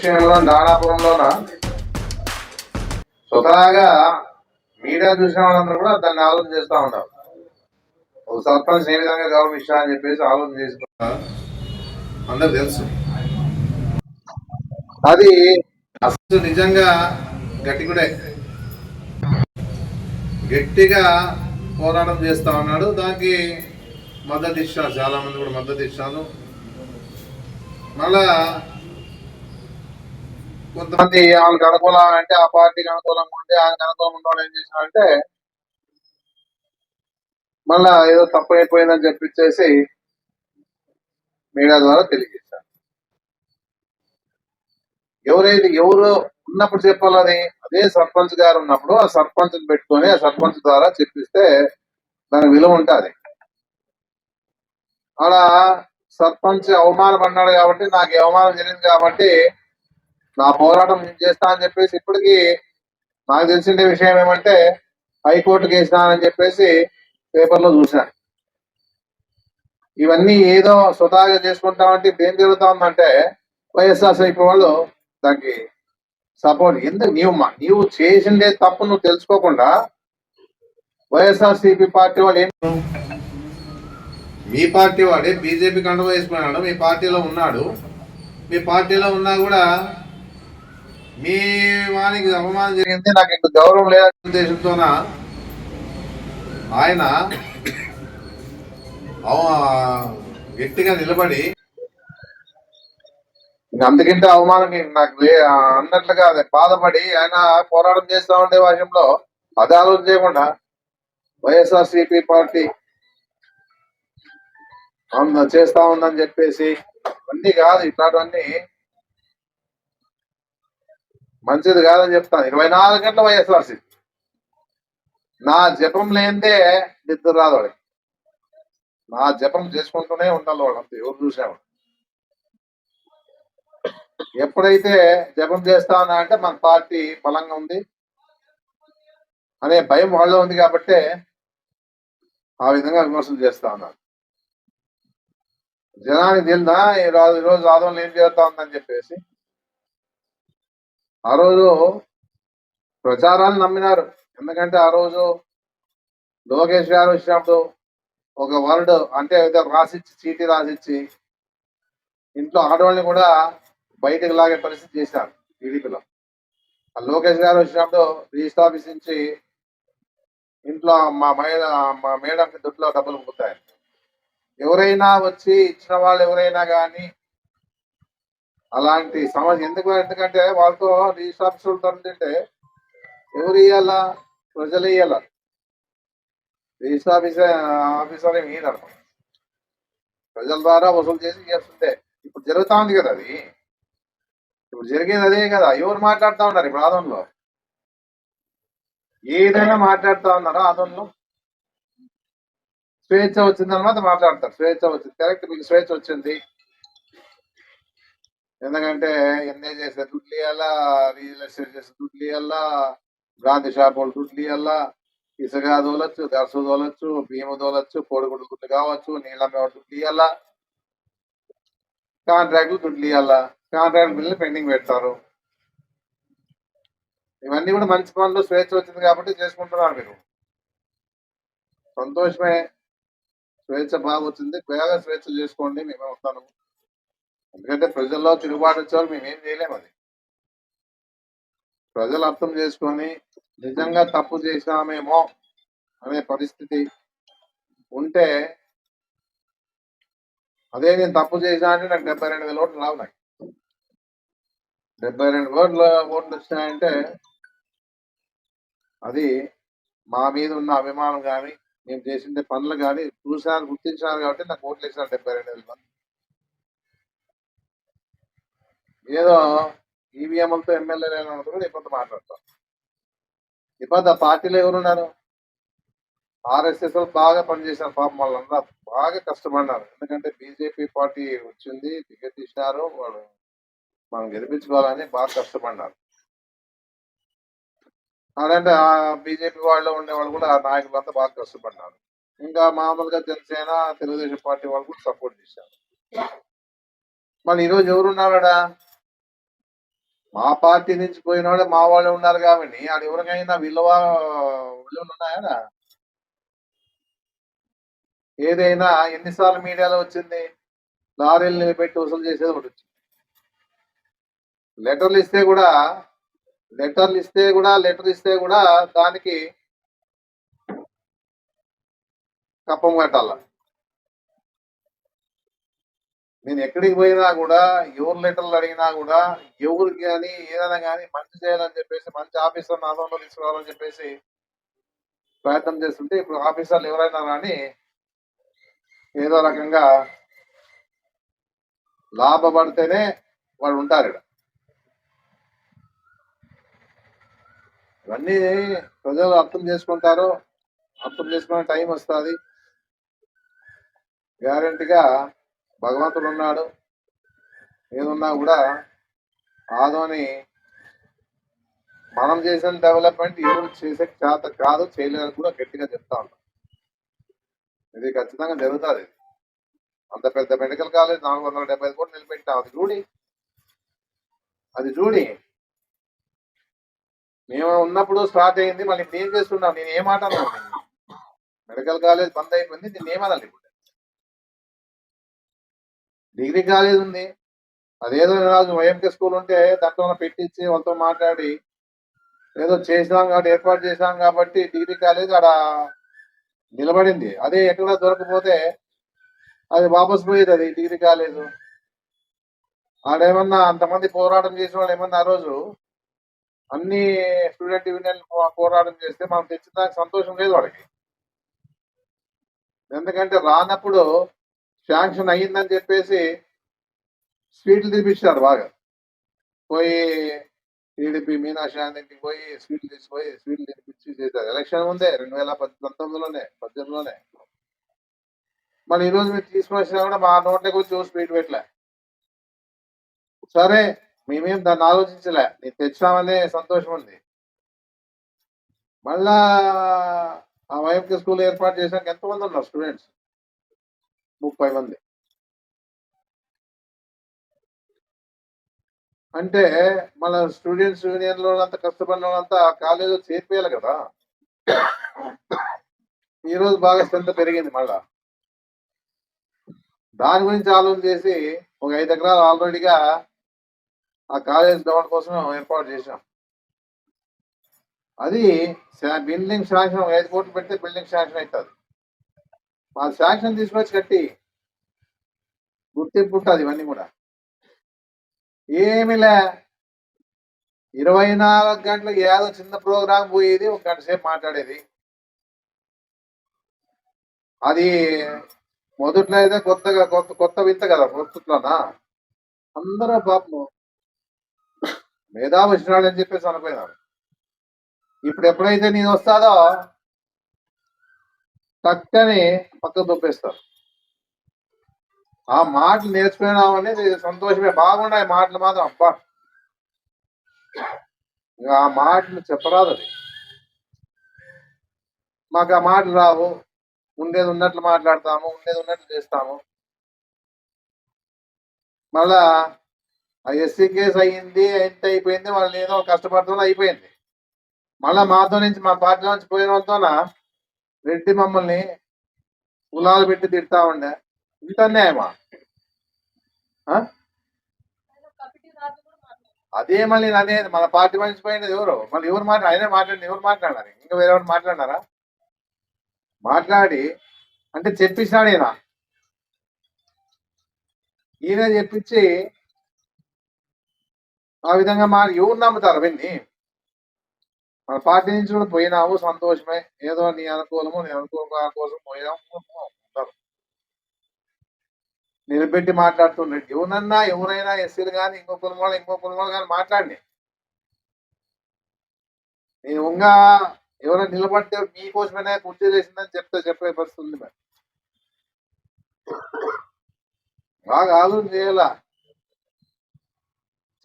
విషయంలో దాడాపురంలోన స్వతహాగా మీడియా చూసిన వాళ్ళందరూ కూడా దాన్ని ఆలోచన చేస్తా ఉన్నారు. ఒక సర్పంచ్ ఏ విధంగా గౌరవించా అని చెప్పేసి ఆలోచన చేసుకున్నారు అందరు తెలుసు. అది అసలు నిజంగా గట్టిగుడే. గట్టిగా పోరాటం చేస్తా ఉన్నాడు. దానికి మద్దతు ఇచ్చారు చాలా మంది కూడా మద్దతు ఇచ్చాను మళ్ళా కొంతమంది వాళ్ళకి అనుకూలం అంటే ఆ పార్టీకి అనుకూలంగా ఉంటే ఆయనకు అనుకూలం ఉండడం ఏం చేసినారంటే మళ్ళా ఏదో తప్పు అయిపోయిందని చెప్పించేసి మీడియా ద్వారా తెలియజేశారు. ఎవరైతే ఎవరు ఉన్నప్పుడు చెప్పాలని అదే సర్పంచ్ గారు ఉన్నప్పుడు ఆ సర్పంచ్ పెట్టుకొని ఆ సర్పంచ్ ద్వారా చెప్పిస్తే దానికి విలువ ఉంటుంది. అలా సర్పంచ్ అవమానం అన్నాడు కాబట్టి నాకు అవమానం జరిగింది కాబట్టి నా పోరాటం నేను చేస్తా అని చెప్పేసి ఇప్పటికీ నాకు తెలిసిన విషయం ఏమంటే హైకోర్టు కేసు అని చెప్పేసి పేపర్లో చూశాను. ఇవన్నీ ఏదో స్వతహాగా చేసుకుంటామంటే ఇప్పుడు ఏం జరుగుతా ఉందంటే వైఎస్ఆర్సీపీ వాళ్ళు దానికి సపోర్ట్ ఎందుకు నీవు మా- నీవు చేసిందే తప్పు నువ్వు తెలుసుకోకుండా వైఎస్ఆర్సీపీ పార్టీ వాళ్ళు ఏం మీ పార్టీ వాడే బీజేపీ కండువ వేసుకున్నాడు మీ పార్టీలో ఉన్నాడు. మీ పార్టీలో ఉన్నా కూడా మీ వానికి అవమానం జరిగింది నాకు ఇంత గౌరవం లేదనే ఉద్దేశంతోన? ఆయన గట్టిగా నిలబడి అందుకంటే అవమానం నాకు అన్నట్లుగా అదే బాధపడి ఆయన పోరాటం చేస్తా ఉండే విషయంలో అదే ఆలోచన చేయకుండా వైఎస్ఆర్సీపీ పార్టీ చేస్తా ఉందని చెప్పేసి అన్ని కాదు ఇట్లాంటివన్నీ మంచిది కాదని చెప్తాను. ఇరవై నాలుగు గంటల వైఎస్ఆర్సీపీ నా జపం లేనిదే నిద్ర రాదు వాడికి నా జపం చేసుకుంటూనే ఉండాలి వాడు అంతే. ఎవరు చూసాము ఎప్పుడైతే జపం చేస్తా ఉన్నా అంటే మన పార్టీ బలంగా ఉంది అనే భయం వాళ్ళలో ఉంది కాబట్టి ఆ విధంగా విమర్శలు చేస్తా ఉన్నారు. జనానికి తెలియదా ఈ రోజు ఈ రోజు ఏం చేస్తా ఉందని చెప్పేసి ఆ రోజు ప్రచారాలు నమ్మినారు. ఎందుకంటే ఆ రోజు లోకేష్ గారు వచ్చినప్పుడు ఒక వర్డ్ అంటే ఏదో రాసిచ్చి చీటీ రాసిచ్చి ఇంట్లో ఆడవాళ్ళని కూడా బయటకు లాగే పరిస్థితి చేశారు టీడీపీలో. ఆ లోకేష్ గారు వచ్చినప్పుడు రిజిస్టర్ ఆఫీస్ నుంచి ఇంట్లో మా మహిళ మా మేడంకి దుట్లో డబ్బులు పుట్టాయి ఎవరైనా వచ్చి ఇచ్చిన వాళ్ళు ఎవరైనా కానీ అలాంటి సమస్య ఎందుకు ఎందుకంటే వాళ్ళతో రిజిస్టర్ ఆఫీసులు తరుతుంటే ఎవరు ఇవ్వాల ప్రజలు ఇవ్వాల రిజిస్టర్ ఆఫీసర్ ఆఫీసర్ ఏమి ఇయ్యరు ప్రజల ద్వారా వసూలు చేసి చేస్తుంటే ఇప్పుడు జరుగుతా ఉంది కదా అది. ఇప్పుడు జరిగేది అదే కదా. ఎవరు మాట్లాడుతూ ఉన్నారు ఇప్పుడు ఆదంలో ఏదైనా మాట్లాడుతూ ఉన్నారో ఆదంలో స్వేచ్ఛ వచ్చిందన్నమాట మాట్లాడతారు. స్వేచ్ఛ వచ్చింది. కరెక్ట్ మీకు స్వేచ్ఛ వచ్చింది. ఎందుకంటే ఎన్ఏ చేసే దుడ్లు ఇవ్వాలా రియల్ ఎస్టేట్ చేసే దుడ్లు ఇవ్వాలా గాంధీ షాప్ వాళ్ళు దుడ్లు ఇవ్వాలా ఇసుక తోలొచ్చు దర్శ తోలొచ్చు భీము తోలొచ్చు కోడిగుడు దుడ్లు కావచ్చు నీళ్ళమ్మే దుడ్లు ఇవ్వాలా కాంట్రాక్ట్ దుడ్లు ఇవ్వాలా కాంట్రాక్ట్ బిల్లు పెండింగ్ పెడతారు. ఇవన్నీ కూడా మంచి పనులు స్వేచ్ఛ వచ్చింది కాబట్టి చేసుకుంటున్నారు మీరు. సంతోషమే. స్వేచ్ఛ బాగా వచ్చింది బాగా స్వేచ్ఛ చేసుకోండి మేమే వస్తాను. ఎందుకంటే ప్రజల్లో తిరుగుబాటు వచ్చేవాళ్ళు మేమేం చేయలేము అది. ప్రజలు అర్థం చేసుకొని నిజంగా తప్పు చేశామేమో అనే పరిస్థితి ఉంటే అదే నేను తప్పు చేసినా అంటే నాకు డెబ్బై రెండు వేల ఓట్లు రావు నాకు డెబ్బై రెండు ఓట్ల ఓట్లు వచ్చినాయంటే అది మా మీద ఉన్న అభిమానం కానీ మేము చేసిన పనులు కానీ చూసినారు గుర్తించినారు కాబట్టి నాకు ఓట్లు వేసినారు డెబ్బై రెండు వేల మంది. ఏదో ఈవీఎంలతో ఎమ్మెల్యేలు కూడా ఇబ్బంది మాట్లాడతాం. ఇబ్బంది ఆ పార్టీలో ఎవరున్నారు ఆర్ఎస్ఎస్ వాళ్ళు బాగా పనిచేసిన పాపం వాళ్ళందరూ బాగా కష్టపడినారు. ఎందుకంటే బీజేపీ పార్టీ వచ్చింది టికెట్ ఇచ్చినారు వాళ్ళు మనం గెలిపించుకోవాలని బాగా కష్టపడినారు. అలాంటి ఆ బీజేపీ వాళ్ళు ఉండే వాళ్ళు కూడా ఆ నాయకులు అంతా బాగా కష్టపడినారు. ఇంకా మామూలుగా జనసేన తెలుగుదేశం పార్టీ వాళ్ళు కూడా సపోర్ట్ చేశారు. మళ్ళీ ఈరోజు ఎవరున్నారా మా పార్టీ నుంచి పోయినోడే మా వాళ్ళు ఉన్నారు కాబట్టి ఆడ ఎవరికైనా విలువ విలువలు ఉన్నాయా? ఏదైనా ఎన్నిసార్లు మీడియాలో వచ్చింది లారీలు నిలబెట్టి వసూలు చేసేది ఒకటి వచ్చింది. లెటర్లు ఇస్తే కూడా లెటర్లు ఇస్తే కూడా లెటర్ ఇస్తే కూడా దానికి కప్పం కట్టాల? నేను ఎక్కడికి పోయినా కూడా ఎవరు లెటర్లు అడిగినా కూడా ఎవరికి కానీ ఏదైనా కానీ మంచి చేయాలని చెప్పేసి మంచి ఆఫీసర్ నాదంలో తీసుకురావాలని చెప్పేసి ప్రయత్నం చేస్తుంటే ఇప్పుడు ఆఫీసర్లు ఎవరైనా కానీ ఏదో రకంగా లాభపడితేనే వాడు ఉంటారు ఇక్కడ. ఇవన్నీ ప్రజలు అర్థం చేసుకుంటారు. అర్థం చేసుకునే టైం వస్తుంది. గ్యారెంటీగా భగవంతుడు ఉన్నాడు ఏదున్నా కూడా ఆదోని మనం చేసిన డెవలప్మెంట్ ఎవరు చేసే చేత కాదు చేయలేదని కూడా గట్టిగా చెప్తా ఉన్నాం. ఇది ఖచ్చితంగా జరుగుతుంది. అంత పెద్ద మెడికల్ కాలేజ్ నాలుగు వందల డెబ్బై ఐదు కోట్లు నిలబెట్టాం అది చూడి. అది చూడి. మేము ఉన్నప్పుడు స్టార్ట్ అయింది మళ్ళీ నేను చేస్తున్నాం నేను ఏం మాట మెడికల్ కాలేజ్ బంద్ అయిపోయింది నేను ఏమనాలి ఇప్పుడు? డిగ్రీ కాలేజ్ ఉంది. అదేదో రాజు వైఎంకే స్కూల్ ఉంటే దాంట్లో పెట్టించి వాళ్ళతో మాట్లాడి ఏదో చేసినాం కాబట్టి ఏర్పాటు చేసినాం కాబట్టి డిగ్రీ కాలేజ్ ఆడ నిలబడింది. అదే ఎక్కడ దొరకపోతే అది వాపస్ పోయేది అది డిగ్రీ కాలేజ్. ఆడేమన్నా అంతమంది పోరాటం చేసిన వాళ్ళు ఏమన్నా ఆ రోజు అన్ని స్టూడెంట్ యూనియన్ పోరాటం చేస్తే మనం తెచ్చిన దానికి సంతోషం లేదు వాడికి ఎందుకంటే రానప్పుడు శాంక్షన్ అయ్యిందని చెప్పేసి స్వీట్లు తినిపించారు బాగా. పోయి టీడీపీ మీనాక్షి ఇంటికి పోయి స్వీట్లు తీసుకుపోయి స్వీట్లు తినిపించి చేశారు. ఎలక్షన్ ఉందే రెండు వేల పంతొమ్మిదిలోనే పద్దెనిమిదిలోనే. మళ్ళీ ఈ రోజు మీరు తీసుకుని వచ్చినా కూడా మా నోట్లోకి వచ్చి స్వీట్ పెట్టలే. సరే మేమేం దాన్ని ఆలోచించలే. నీకు తెచ్చామనే సంతోషం ఉంది. మళ్ళా ఆ వైఎంకే స్కూల్ ఏర్పాటు చేసాక ఎంతమంది ఉన్నారు స్టూడెంట్స్? ముప్పై మంది. అంటే మన స్టూడెంట్స్ యూనియన్లో అంతా కష్టపడిన వాళ్ళంతా కాలేజీలో చేర్పేయాలి కదా. ఈ రోజు బాగా స్ట్రెంత్ పెరిగింది మళ్ళా. దాని గురించి ఆలోచన చేసి ఒక ఐదు ఎకరాలు ఆల్రెడీగా ఆ కాలేజ్ డౌన్ కోసం ఏర్పాటు చేశాం. అది బిల్డింగ్ శాంక్షన్ ఐదు కోట్లు పెడితే బిల్డింగ్ శాంక్షన్ అవుతుంది. మా శాంక్షన్ తీసుకొచ్చి కట్టి గుర్తింపు ఉంటుంది ఇవన్నీ కూడా. ఏమిలే? ఇరవై నాలుగు గంటలకు ఏదో చిన్న ప్రోగ్రాం పోయేది ఒక గంట సేపు మాట్లాడేది. అది మొదట్లో అయితే కొత్తగా కొత్త కొత్త వింత కదా ప్రస్తుతంలోనా అందరూ పాపం మేధా వచ్చినాడు అని చెప్పేసి అనుకున్నారు ఇప్పుడు ఎప్పుడైతే నేను వస్తాదో చక్కని పక్కకు తొప్పేస్తారు. ఆ మాటలు నేర్చుకున్నామనేది సంతోషమే. బాగున్నాయి మాటలు మాత్రం. అబ్బా! ఆ మాటలు చెప్పరాదు అది. మాకు ఆ మాటలు రావు. ఉండేది ఉన్నట్లు మాట్లాడతాము ఉండేది ఉన్నట్లు చేస్తాము. మళ్ళా ఆ ఎస్సీ కేసు అయ్యింది ఎంత అయిపోయింది వాళ్ళు ఏదో కష్టపడుతున్నా అయిపోయింది. మళ్ళా మాతో నుంచి మా పార్టీ నుంచి పోయిన వాళ్ళతోనా రెడ్డి మమ్మల్ని కులాలు పెట్టి తిడతా ఉండే. ఇంత అన్యాయమా? అదే మళ్ళీ నేను అనేది మన పార్టీ మనిషి పోయినది ఎవరు? మళ్ళీ ఎవరు మాట్లాడు ఆయనే మాట్లాడి ఎవరు మాట్లాడారు ఇంకా వేరే ఎవరు మాట్లాడారా మాట్లాడి అంటే చెప్పిస్తాడు ఈయన. ఈయన చెప్పించి ఆ విధంగా మా ఎవరు నమ్ముతారు అవన్నీ మన పార్టీ నుంచి కూడా పోయినావు సంతోషమే. ఏదో నీ అనుకూలము నీ అనుకూలం కోసం పోయినాము ఉంటారు. నిలబెట్టి మాట్లాడుతుండే ఎవరన్నా ఎవరైనా ఎస్సీలు కానీ ఇంకో కులం వాళ్ళు ఇంకో కులం వాళ్ళు కానీ మాట్లాడి నేను ఇంకా ఎవరైనా నిలబడితే మీకోసమైనా కుర్చీ వేసిందని చెప్తే చెప్పే పరిస్థితి ఉంది మరి. బాగా ఆలోచన చేయాల?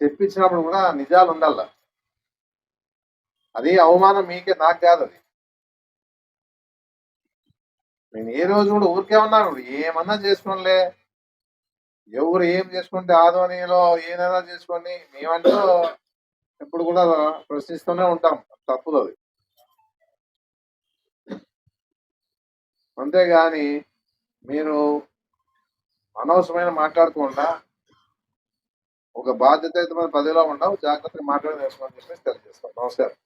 చెప్పించినప్పుడు కూడా నిజాలు ఉండాలా? అది అవమానం మీకే నాకు కాదు అది. నేను ఏ రోజు కూడా ఊరికే ఉన్నాను. ఏమన్నా చేసుకోనిలే. ఎవరు ఏం చేసుకుంటే ఆధ్వర్యంలో ఏదైనా చేసుకొని మేమంటూ ఎప్పుడు కూడా ప్రశ్నిస్తూనే ఉంటాం. తప్పుదు అది. అంతేగాని మీరు అనవసరమైన మాట్లాడకుండా ఒక బాధ్యత అయితే మన పదిలో ఉండవు. జాగ్రత్తగా మాట్లాడి నేర్చుకోవాలని చెప్పేసి తెలియజేస్తాం నమస్కారం.